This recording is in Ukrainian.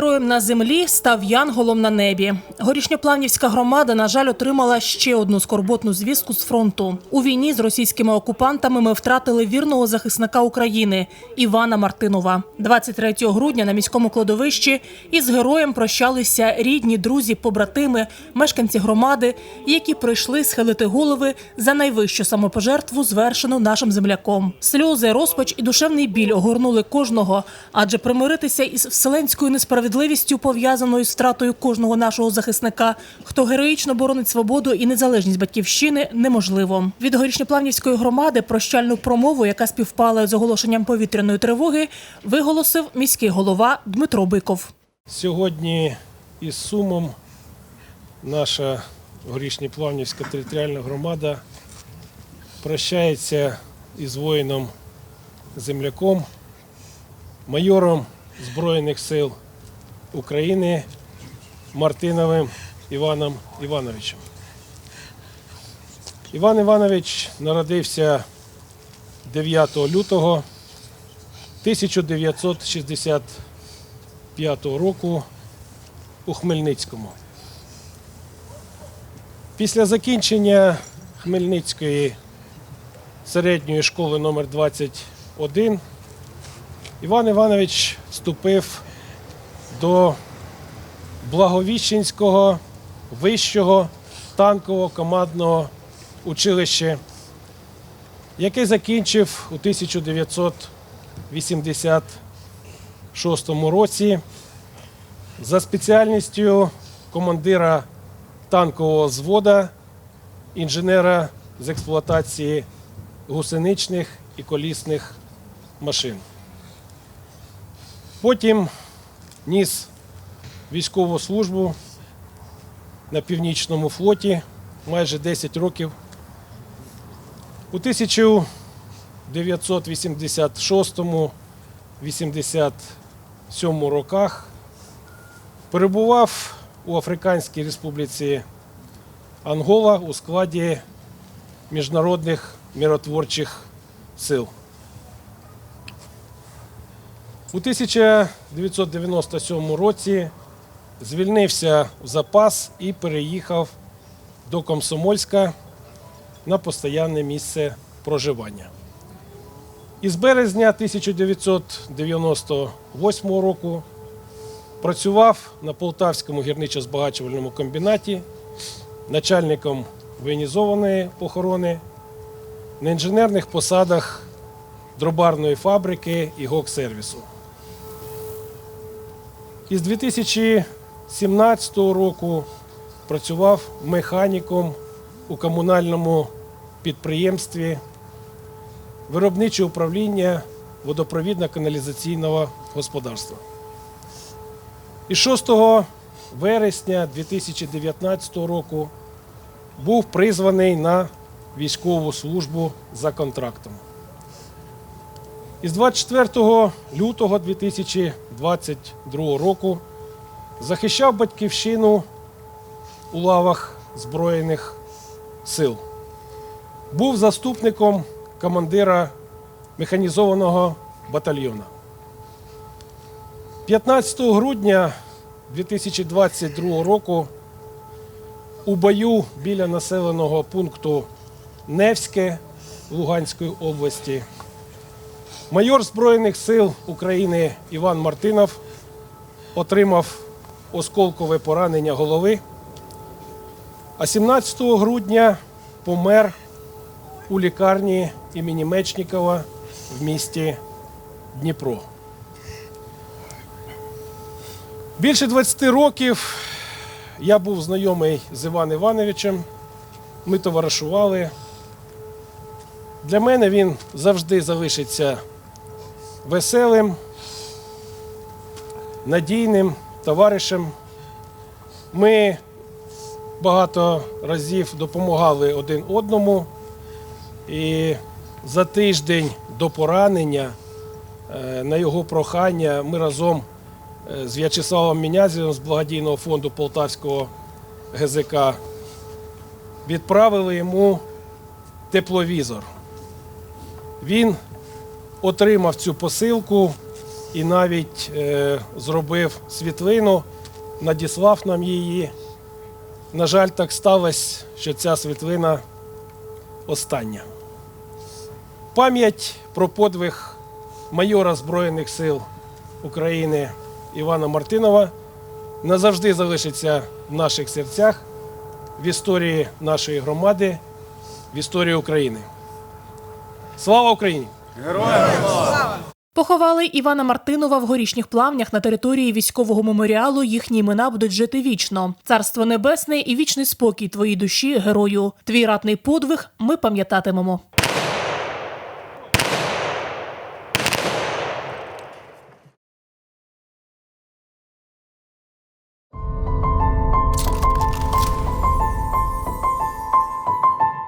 героєм на землі, став янголом на небі. Горішньоплавнівська громада, на жаль, отримала ще одну скорботну звістку з фронту. У війні з російськими окупантами ми втратили вірного захисника України Івана Мартинова. 23 грудня на міському кладовищі із героєм прощалися рідні, друзі, побратими, мешканці громади, які прийшли схилити голови за найвищу самопожертву, звершену нашим земляком. Сльози, розпач і душевний біль огорнули кожного, адже примиритися із вселенською несправедливістю, пов'язаною з втратою кожного нашого захисника, хто героїчно боронить свободу і незалежність батьківщини, неможливо. Від горішньоплавнівської громади прощальну промову, яка співпала з оголошенням повітряної тривоги, виголосив міський голова Дмитро Биков. Сьогодні із Сумом наша Горішньоплавнівська територіальна громада прощається із воїном земляком, майором Збройних сил України Мартиновим Іваном Івановичем. Іван Іванович народився 9 лютого 1965 року у Хмельницькому. Після закінчення Хмельницької середньої школи номер 21 Іван Іванович вступив до Благовіщенського вищого танкового командного училища, яке закінчив у 1986 році за спеціальністю командира танкового взвода, інженера з експлуатації гусеничних і колісних машин. Потім ніс військову службу на північному флоті майже 10 років. У 1986-87 роках перебував у Африканській Республіці Ангола у складі міжнародних миротворчих сил. У 1997 році звільнився в запас і переїхав до Комсомольська на постоянне місце проживання. Із березня 1998 року працював на Полтавському гірничо-збагачувальному комбінаті начальником воєнізованої охорони на інженерних посадах дробарної фабрики і гок-сервісу. Із 2017 року працював механіком у комунальному підприємстві виробниче управління водопровідно-каналізаційного господарства. І 6 вересня 2019 року був призваний на військову службу за контрактом. Із 24 лютого 2022 року захищав батьківщину у лавах Збройних сил. Був заступником командира механізованого батальйону. 15 грудня 2022 року у бою біля населеного пункту Невське Луганської області майор Збройних сил України Іван Мартинов отримав осколкове поранення голови, а 17 грудня помер у лікарні імені Мечнікова в місті Дніпро. Більше 20 років я був знайомий з Іваном Івановичем. Ми товаришували. Для мене він завжди залишиться веселим, надійним товаришем. Ми багато разів допомагали один одному. І за тиждень до поранення, е, на його прохання, ми разом е, з В'ячеславом Мінязєвим з благодійного фонду Полтавського ГЗК відправили йому тепловізор. Він отримав цю посилку і навіть е, зробив світлину, надіслав нам її. На жаль, так сталося, що ця світлина остання. Пам'ять про подвиг майора Збройних сил України Івана Мартинова назавжди залишиться в наших серцях, в історії нашої громади, в історії України. Слава Україні! героям Поховали Івана Мартинова в горішніх плавнях на території військового меморіалу. Їхні імена будуть жити вічно. Царство небесне і вічний спокій твоїй душі, герою. Твій ратний подвиг ми пам'ятатимемо.